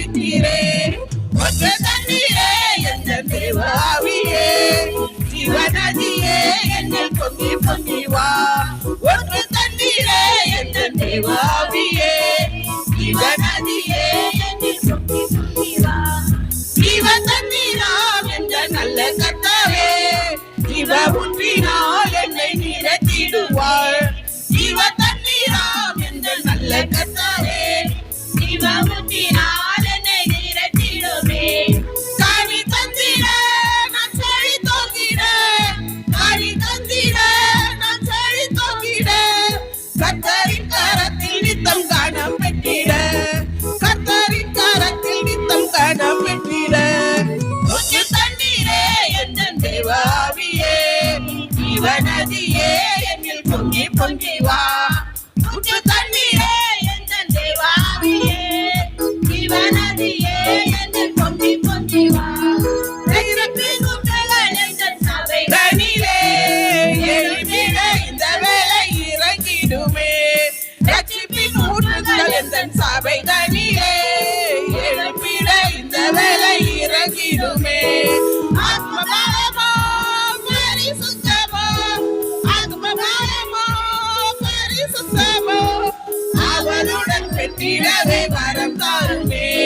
எல்லாம் தெளித்தீரே ஒற்ற தண்ணீரே எந்த தேவாவியே ஜீவநதியே என்னில் பொங்கி பொங்கி வா. ஒற்ற தண்ணீரே எந்த தேவாவியே ஜீவநதியே என்னில் பொங்கி பொங்கி வா. ஜீவ தண்ணீராம் என்ற நல்ல என்னை நிறத்திடுவாள் பொங்கி வா ஊற்று தண்ணீரே என் தேவாவியே ஜீவநதியே என்னில் பொங்கி பொங்கி வா தைரத்தின் ஊற்றுகள் எழுப்பிட இந்த வேலை இறங்கிடுமே. ஆத்மபலமோ அவளுடன் பெற்றிடவே வரம் தாருமே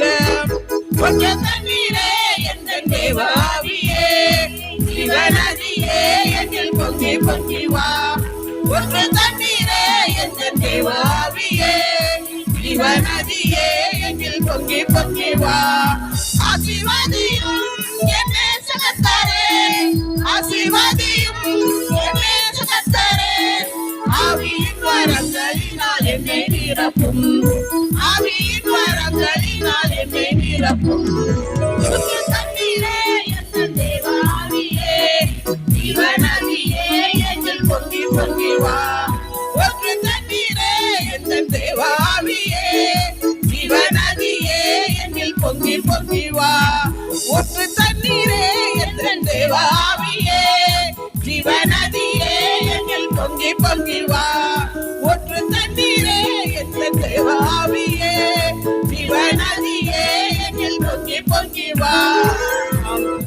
ஜெயம் பெற்றிட தண்ணீரே என்ற தேவாவியே. சிவநதியே என்னில் பொங்கி பொங்கி வா. ஒன்று தண்ணீரே என்ற தேவாவியே. சிவநதியே என்னில் பொங்கி பொங்கி வா. ஆசிர்வாதியும் என் நேசகத்தாரே ஆசிர்வாதியும் என் நேசகத்தாரே ஆவியின் வரங்களினால் என்னை நிரப்பும். ஆவி பொங்கி பொங்கி வா ஒற்று தண்ணீரே என்ற தேவாவியே ஜீவநதியே என்னில் பொங்கி பொங்கி வா.